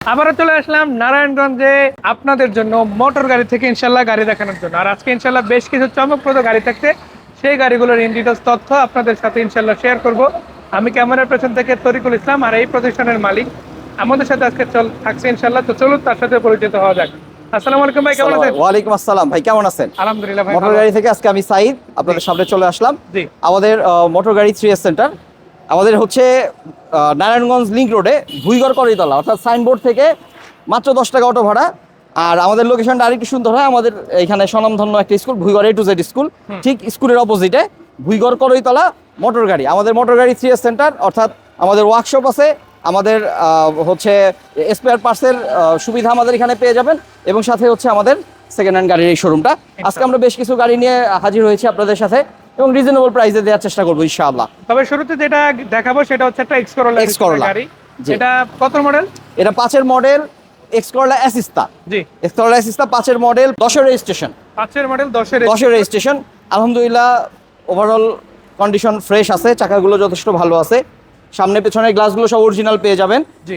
আবারও চলে আসলাম নারায়ণগঞ্জে আপনাদের জন্য মোটর গাড়ি থেকে ইনশাল্লাহ গাড়ি দেখানোর জন্য। আর আজকে ইনশাল্লাহ বেশ কিছু চমকপ্রদ গাড়ি থাকতে সেই গাড়িগুলোর ইন ডিটেলস তথ্য আপনাদের সাথে ইনশাল্লাহ শেয়ার করব। আমি ক্যামেরার পেছন থেকে তরিকুল ইসলাম আর এই প্রতিষ্ঠানের মালিক। আমাদের সাথে আজকে চল থাকছে ইনশাল্লাহ তো চলুন তার সাথে পরিচিত হওয়া যাক। আসসালামু আলাইকুম ভাই কেমন আছেন? ওয়ালাইকুম আসসালাম ভাই কেমন আছেন? আলহামদুলিল্লাহ ভাই মোটর গাড়ি থেকে আজকে আমি সাইদ আপনাদের সামনে চলে আসলাম। আমাদের মোটর গাড়ি থ্রি সেন্টার আমাদের হচ্ছে নারায়ণগঞ্জ লিঙ্ক রোডে ভুইগড় করিতলা অর্থাৎ সাইনবোর্ড থেকে মাত্র দশ টাকা অটো ভাড়া। আর আমাদের লোকেশনটা আরেকটু সুন্দর হয় আমাদের এখানে স্বনামধন্য একটা school Bhuigarh A to Z school ঠিক স্কুলের অপোজিটে ভুইগড় করইতলা মোটর গাড়ি। আমাদের মোটর গাড়ি থ্রি এস সেন্টার অর্থাৎ আমাদের ওয়ার্কশপ আছে আমাদের হচ্ছে স্পেয়ার পার্টসের সুবিধা আমাদের এখানে পেয়ে যাবেন এবং সাথে হচ্ছে আমাদের সেকেন্ড হ্যান্ড গাড়ির এই শোরুমটা আজকে আমরা বেশ কিছু গাড়ি নিয়ে হাজির হয়েছি আপনাদের সাথে। এবং রিজনেবল প্রাইসে দেওয়ার চেষ্টা করব ইনশাআল্লাহ। তবে শুরুতে যেটা দেখাবো সেটা হচ্ছে একটা এক্স করোলা Corolla, গাড়ি। এটা কত মডেল এটা পাঁচের মডেল এক্স করলা অ্যাসিস্তা জি। এক্স করলা অ্যাসিস্তা পাঁচের মডেল দশের রেজিস্ট্রেশন পাঁচের মডেল দশের দশের রেজিস্ট্রেশন আলহামদুলিল্লাহ ওভারঅল কন্ডিশন ফ্রেশ আছে চাকাগুলো যথেষ্ট ভালো আছে। সামনে পেছনে গ্লাসগুলো সব অরিজিনাল পেয়ে যাবেন। জি।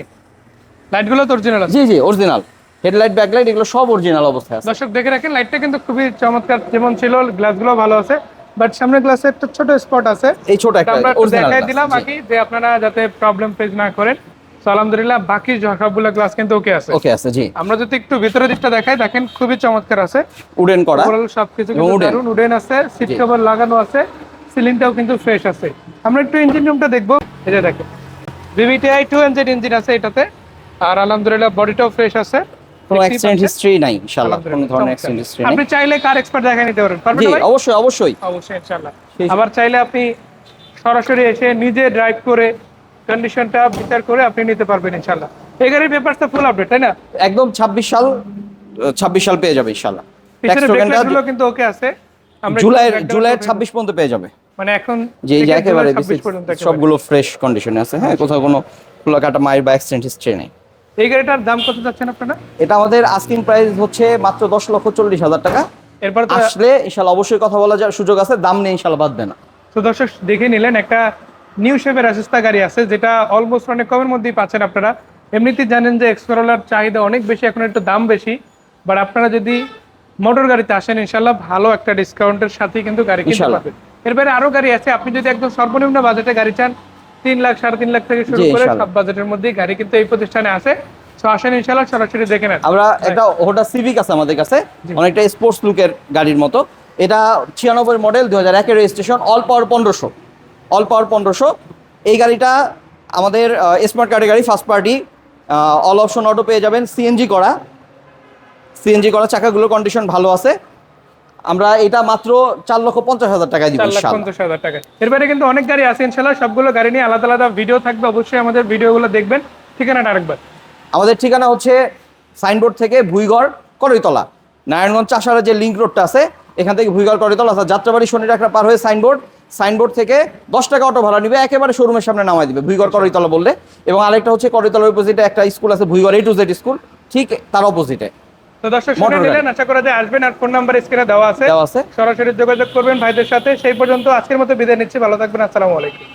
লাইটগুলো তো অরিজিনাল জি জি অরিজিনাল হেডলাইট ব্যাকলাইট এগুলো সব অরিজিনাল অবস্থায় আছে। দর্শক দেখে রাখেন লাইটটা কিন্তু খুবই চমৎকার যেমন ছিল গ্লাসগুলো ভালো আছে। বাট সামনের গ্লাসে একটা ছোট স্পট আছে। এই ছোট একটা আমরা দেখাই দিলাম বাকি যে আপনারা যাতে প্রবলেম ফেস না করেন। আলহামদুলিল্লাহ বাকি সবগুলো গ্লাস কিন্তু ওকে আছে। ওকে আছে জি। আমরা যদি একটু ভিতরের দিকটা দেখাই দেখেন খুবই চমৎকার আছে। উডেন করা। সবকিছু। দারুণ উডেন। আছে সিট কভার লাগানো আছে সিলিংটাও কিন্তু ফ্রেশ আছে। আমরা একটু ইঞ্জিন রুমটা দেখব। এই যে দেখেন ভিভিটিআই টু এনজেড ইঞ্জিন আছে এটাতে। আর আলহামদুলিল্লাহ বডিটাও ফ্রেশ আছে। কোনো অ্যাক্সিডেন্ট হিস্ট্রি নাই ইনশাআল্লাহ কোনো ধরনের অ্যাক্সিডেন্ট হিস্ট্রি আপনি চাইলে কার এক্সপার্ট দেখাই নিতে পারবেন? পারবেন ভাই? অবশ্যই অবশ্যই। অবশ্যই ইনশাআল্লাহ আবার চাইলে আপনি সরাসরি এসে নিজে ড্রাইভ করে কন্ডিশনটা বিচার করে আপনি নিতে পারবেন ইনশাআল্লাহ এই গাড়ির পেপারসটা ফুল আপডেট তাই না? একদম 26 সাল 26 সাল পেয়ে যাবে ইনশাআল্লাহ পিছনে Tax token টা ব্রেকগুলো কিন্তু ওকে আছে। আমরা জুলাই একটু জুলাই 26 পর্যন্ত পেয়ে যাবে। মানে এখন যে এই একেবারে জুলাই 26 পর্যন্ত একেবারে। সবগুলো ফ্রেশ কন্ডিশনে আছে হ্যাঁ কোথাও কোনো খোলা কাটা মায়ের বা অ্যাক্সিডেন্ট হিস্ট্রি নেই। এই গাড়িটার দাম কত যাচ্ছেন আপনারা? এটা আমাদের আস্কিং প্রাইস হচ্ছে মাত্র দশ লক্ষ চল্লিশ হাজার টাকা। এরপর আসলে ইনশাল্লাহ অবশ্যই কথা বলা যাওয়ার সুযোগ আছে দাম নেই ইনশাল্লাহ বাদবে না। তো দর্শক দেখে নিলেন একটা নিউ শেপের অ্যাসিস্তা গাড়ি আছে যেটা অলমোস্ট অনেক কমের মধ্যেই পাচ্ছেন আপনারা। এমনিতেই জানেন যে এক্সপ্লোরার চাহিদা অনেক বেশি এখন একটু দাম বেশি। বাট আপনারা যদি মোটর গাড়িতে আসেন ইনশাল্লাহ ভালো একটা ডিসকাউন্টের সাথেই কিন্তু গাড়ি কিনতে। পারবেন। এরপরে আরও গাড়ি আছে আপনি যদি একদম সর্বনিম্ন বাজেটে গাড়ি চান তিন লাখ সাড়ে তিন লাখ থেকে শুরু করে সব বাজেটের মধ্যেই গাড়ি কিন্তু এই প্রতিষ্ঠানে আছে। সরাসরি দেখে নেন। আমরা একটা হোন্ডা সিভিক আছে আমাদের কাছে অনেকটা স্পোর্টস লুকের গাড়ির মতো। এটা ছিয়ানব্বই মডেল দু হাজার একের রেজিস্ট্রেশন অল পাওয়ার পনেরোশো। অল পাওয়ার পনেরোশো। এই গাড়িটা আমাদের স্মার্ট কার্ডের গাড়ি first party all option auto পেয়ে যাবেন। সিএনজি করা। সিএনজি করা চাকাগুলোর কন্ডিশন ভালো আছে। আমরা এটা মাত্র চার লক্ষ পঞ্চাশ হাজার টাকায় দিব চার লাখ পঞ্চাশ হাজার টাকা এরপরে কিন্তু অনেক গাড়ি আছে ইনশাল্লাহ সবগুলো গাড়ি নিয়ে আলাদা আলাদা ভিডিও থাকবে অবশ্যই আমাদের ভিডিওগুলো দেখবেন। ঠিকানাটা আরেকবার। আমাদের ঠিকানা হচ্ছে সাইনবোর্ড থেকে ভুইগড় করইতলা নারায়ণগঞ্জ চাষারের যে লিঙ্ক রোডটা আছে এখান থেকে ভুইগড় করইতলা অর্থাৎ যাত্রাবাড়ি শনি ডাকরা পার হয়ে সাইনবোর্ড। সাইনবোর্ড থেকে দশ টাকা অটো ভাড়া নিবে একেবারে শোরুমের সামনে নামাই দিবে ভুইগড় করইতলা বললে। এবং আরেকটা হচ্ছে করইতলার অপোজিটে একটা স্কুল আছে Bhuigarh A to Z school ঠিক তার অপোজিটে তো দর্শক শুনে নিলেন আশা করা যায় আসবেন আর ফোন নাম্বার স্ক্রিনে দেওয়া আছে। দেওয়া আছে। সরাসরি যোগাযোগ করবেন ভাইদের সাথে। সেই পর্যন্ত আজকের মতো বিদায় নিচ্ছি। ভালো থাকবেন। আসসালামু আলাইকুম।